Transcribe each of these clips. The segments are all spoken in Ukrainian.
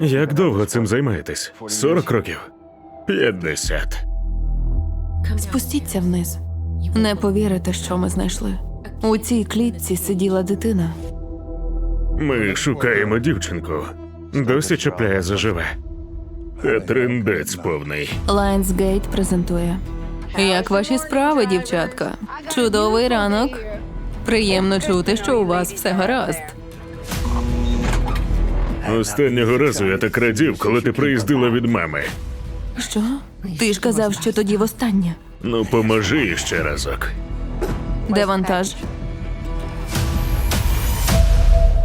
Як довго цим займаєтесь? 40 років? 50. Спустіться вниз. Не повірите, що ми знайшли. У цій клітці сиділа дитина. Ми шукаємо дівчинку. Досі чіпляє заживе. Та трендець повний. Lionsgate презентує. Як ваші справи, дівчатка? Чудовий ранок. Приємно чути, що у вас все гаразд. Останнього разу я так радів, коли ти приїздила від мами. Що? Ти ж казав, що тоді востаннє. Ну, поможи ще разок. Де вантаж?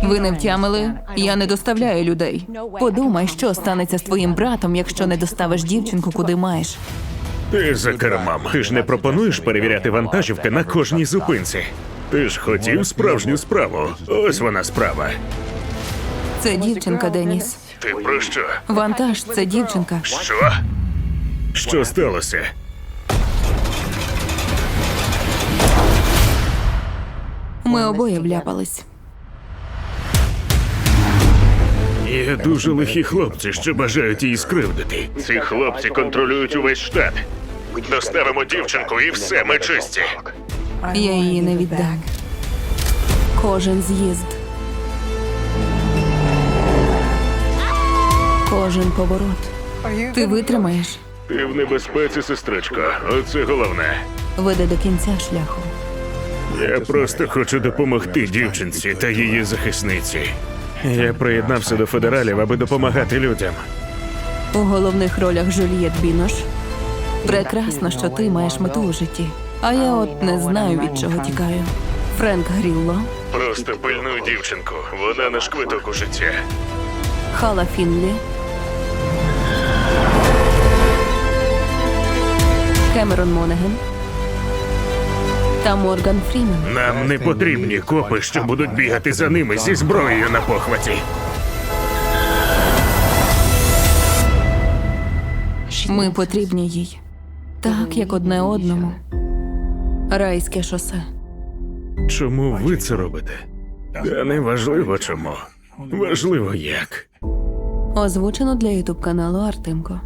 Ви не втямили? Я не доставляю людей. Подумай, що станеться з твоїм братом, якщо не доставиш дівчинку, куди маєш. Ти за кермом. Ти ж не пропонуєш перевіряти вантажівки на кожній зупинці. Ти ж хотів справжню справу. Ось вона справа. Це дівчинка, Деніс. Ти про що? Вантаж це дівчинка. Що? Що сталося? Ми обоє вляпались. Є дуже лихі хлопці, що бажають її скривдити. Ці хлопці контролюють увесь штат. Доставимо дівчинку і все, ми чисті. Я її не віддам. Кожен з'їзд. Кожен поворот. Ти витримаєш. Ти в небезпеці, сестричко. Оце головне. Веде до кінця шляху. Я просто хочу допомогти дівчинці та її захисниці. Я приєднався до федералів, аби допомагати людям. У головних ролях Жюльєт Бінош. Прекрасно, що ти маєш мету у житті. А я от не знаю, від чого тікаю. Френк Грілло, Просто пильнуй дівчинку. Вона наш квиток у життя. Хала Фінлі, Кемерон Монеген та Морган Фрімен. Нам не потрібні копи, що будуть бігати за ними зі зброєю на похваті. Ми потрібні їй. Так, як одне одному. Райське шосе. Чому ви це робите? Та не важливо чому. Важливо як. Озвучено для ютуб каналу Артемко.